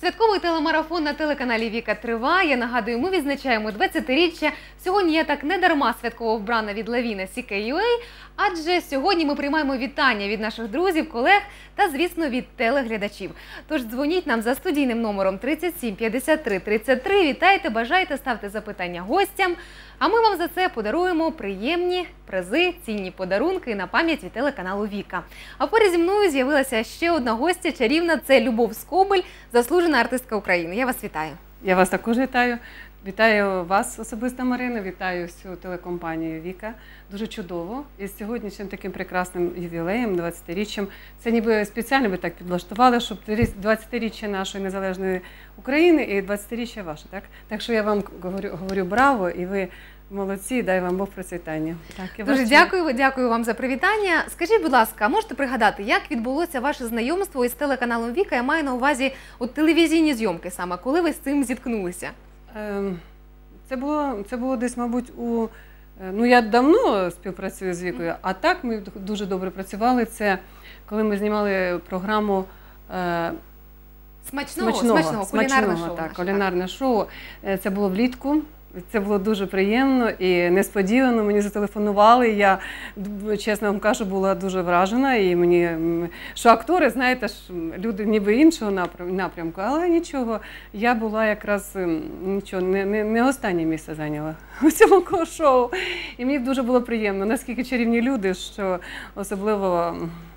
Святковий телемарафон на телеканалі Віка триває. Нагадую, ми відзначаємо 20-річчя. Сьогодні я так не дарма святково вбрана від Лавіна CKUA, адже сьогодні ми приймаємо вітання від наших друзів, колег та, звісно, від телеглядачів. Тож дзвоніть нам за студійним номером 37 53 33. Вітайте, бажайте, ставте запитання гостям. А ми вам за це подаруємо приємні призи, цінні подарунки на пам'ять від телеканалу Віка. А поряд зі мною з'явилася ще одна гостя чарівна. Це Любов Скобель, заслужена артистка України. Я вас вітаю. Я вас також вітаю. Вітаю вас особисто, Марина. Вітаю всю телекомпанію Віка. Дуже чудово. І з сьогоднішнім таким прекрасним ювілеєм, 20-річчям. Це ніби спеціально ви так підлаштували, щоб 20-річчя нашої незалежної України і 20-річчя ваше. Так так що я вам говорю, говорю браво, і ви молодці. Дай вам Бог процвітання. Так, Дуже вас дякую, дякую вам за привітання. Скажіть, будь ласка, можете пригадати, як відбулося ваше знайомство із телеканалом Віка? Я маю на увазі от телевізійні зйомки саме, коли ви з цим зіткнулися? Ем, Це було, це було десь, мабуть, у. е, Ну, я давно співпрацюю з Вікою, а так ми дуже добре працювали. Це коли ми знімали програму е, Смачного, смачного, кулінарне шоу. так, наше, кулінарне шоу. Е, Це було влітку. Це було дуже приємно і несподівано. Мені зателефонували. Я чесно вам кажу, була дуже вражена. І мені що актори, знаєте ж, люди ніби іншого напрям- напрямку, але нічого. Я була якраз нічого, не, не, не останнє місце зайняла у цьому шоу. І мені дуже було приємно, наскільки чарівні люди, що особливо.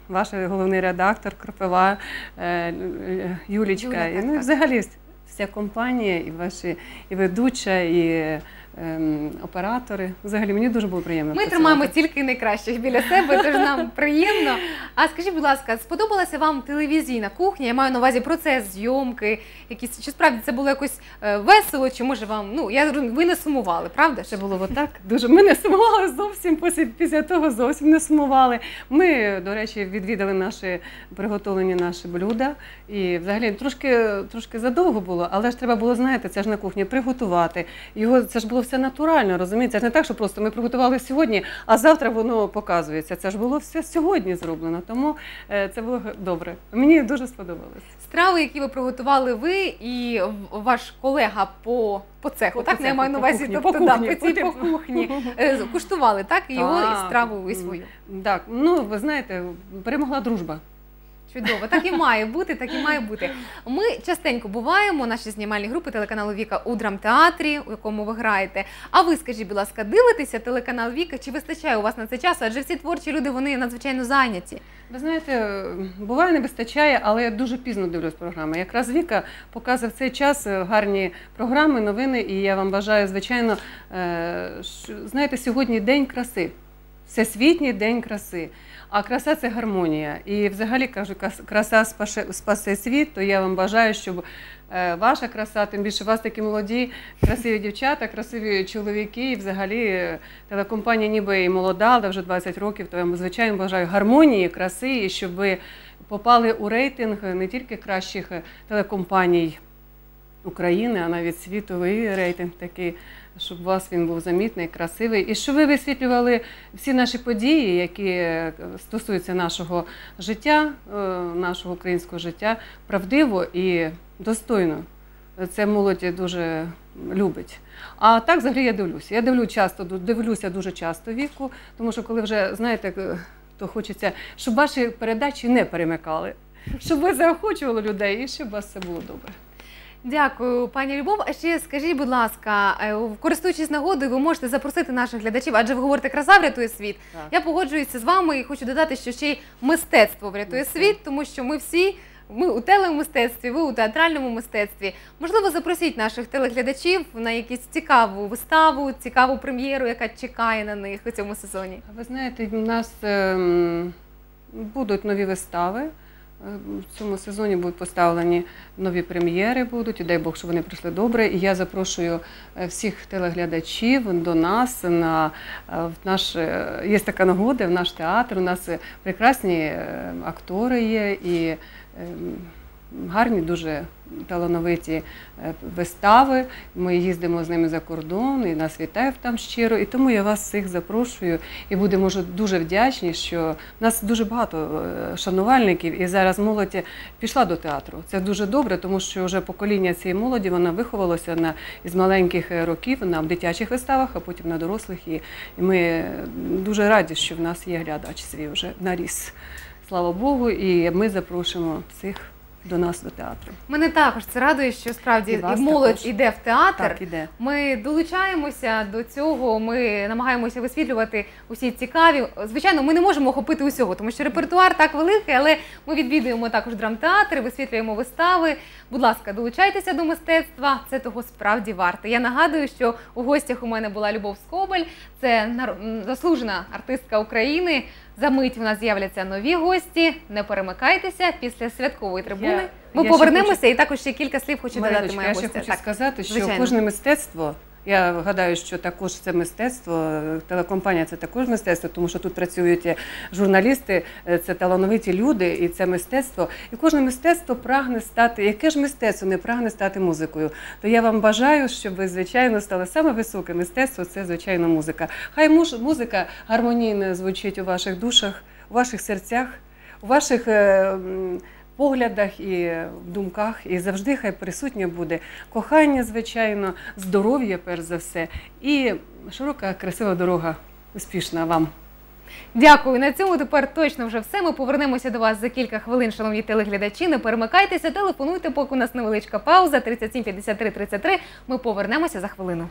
Ваш головний редактор Кропива е, Юлічка, Юля, так, ну так. взагалі вся компанія, і ваші і ведуча, і ем, оператори. Взагалі мені дуже було приємно. Ми працювати. тримаємо тільки найкращих біля себе, тож нам приємно. А скажіть, будь ласка, сподобалася вам телевізійна кухня? Я маю на увазі процес зйомки, якісь чи справді це було якось е, весело, чи може вам ну я ви не сумували, правда? Це було отак. Дуже ми не сумували зовсім після, після того зовсім не сумували. Ми, до речі, відвідали наші приготовлені наші блюда. І взагалі трошки, трошки задовго було, але ж треба було, знаєте, це ж на кухні приготувати. Його це ж було все натурально, розумієте? Це ж не так, що просто ми приготували сьогодні, а завтра воно показується. Це ж було все сьогодні зроблено. Тому е, це було добре. Мені дуже сподобалось. Страви, які ви приготували ви і ваш колега по, по цеху, По так? Ну, я маю на увазі, кухні, тобто, по да, по цій по кухні. Е, Куштували, так? І його і страву і свою. Так, ну ви знаєте, перемогла дружба. Чудово, так і має бути, так і має бути. Ми частенько буваємо, наші знімальні групи телеканалу Віка у драмтеатрі, у якому ви граєте. А ви скажіть, будь ласка, дивитеся телеканал Віка? Чи вистачає у вас на це часу? Адже всі творчі люди вони надзвичайно зайняті. Ви знаєте, буває не вистачає, але я дуже пізно дивлюсь програми. Якраз Віка показує в цей час е, гарні програми, новини, і я вам бажаю, звичайно, е, знаєте, сьогодні день краси. Всесвітній день краси. А краса це гармонія. І взагалі кажу, краса спасе, світ, то я вам бажаю, щоб е, ваша краса, тим більше вас такі молоді, красиві дівчата, красиві чоловіки, і взагалі е, телекомпанія ніби і молода, але вже 20 років, то я вам звичайно бажаю гармонії, краси, і щоб ви попали у рейтинг не тільки кращих е, телекомпаній України, а навіть світовий рейтинг такий, щоб у вас він був замітний, красивий, і щоб ви висвітлювали всі наші події, які е, стосуються нашого життя, е, нашого українського життя, правдиво і достойно. Це молодь дуже любить. А так взагалі я дивлюся. Я дивлю часто, дивлюся дуже часто віку, тому що коли вже знаєте, е, то хочеться, щоб ваші передачі не перемикали, щоб ви заохочували людей і щоб у вас все було добре. Дякую, пані Любов. А ще скажіть, будь ласка, е, користуючись нагодою, ви можете запросити наших глядачів, адже ви говорите, краса врятує світ. Так. Я погоджуюся з вами і хочу додати, що ще й мистецтво врятує світ, тому що ми всі. Ми у телемистецтві, ви у театральному мистецтві. Можливо, запросіть наших телеглядачів на якусь цікаву виставу, цікаву прем'єру, яка чекає на них у цьому сезоні. А Ви знаєте, у нас ем, будуть нові вистави. Е, В цьому сезоні будуть поставлені нові прем'єри, будуть, і дай Бог, що вони прийшли добре. І я запрошую е, всіх телеглядачів до нас на е, в наш є така нагода в наш театр. У нас прекрасні актори є і. Гарні, дуже талановиті е, вистави. Ми їздимо з ними за кордон і нас вітають там щиро. І тому я вас всіх запрошую і будемо дуже- вдячні, що в нас дуже багато е, шанувальників, і зараз молодь пішла до театру. Це дуже добре, тому що вже покоління цієї молоді вона виховалося на із маленьких е, років на дитячих виставах, а потім на дорослих. І, ми дуже раді, що в нас є глядач свій вже наріс. Слава Богу, і ми запрошуємо всіх до нас до театру. Мене також це радує, що справді І вас молодь також. іде в театр. Так, іде. Ми долучаємося до цього. Ми намагаємося висвітлювати усі цікаві. Звичайно, ми не можемо охопити усього, тому що репертуар так великий, але ми відвідуємо також драмтеатри, висвітлюємо вистави. Будь ласка, долучайтеся до мистецтва. Це того справді варте. Я нагадую, що у гостях у мене була Любов Скобель, це заслужена артистка України. За мить у нас з'являться нові гості. Не перемикайтеся після святкової трибуни. Я- Ми я ще повернемося і також ще кілька слів хочу додати Мариночка, моя я ще гостя. хочу Так. сказати, що звичайно. кожне мистецтво. Я гадаю, що також це мистецтво, е, телекомпанія це також мистецтво, тому що тут працюють е, журналісти, е, це талановиті люди, і це мистецтво. І кожне мистецтво прагне стати, яке ж мистецтво не прагне стати музикою. То я вам бажаю, щоб ви, звичайно, стали саме високе мистецтво це, звичайно, музика. Хай музика гармонійно звучить у ваших душах, у ваших серцях, у ваших. Поглядах і в думках, і завжди хай присутнє буде кохання, звичайно, здоров'я, перш за все, і широка, красива дорога. Успішна вам. Дякую. На цьому тепер точно вже все. Ми повернемося до вас за кілька хвилин, шановні телеглядачі. Не перемикайтеся, телефонуйте, поки у нас невеличка пауза 37 53 33. Ми повернемося за хвилину.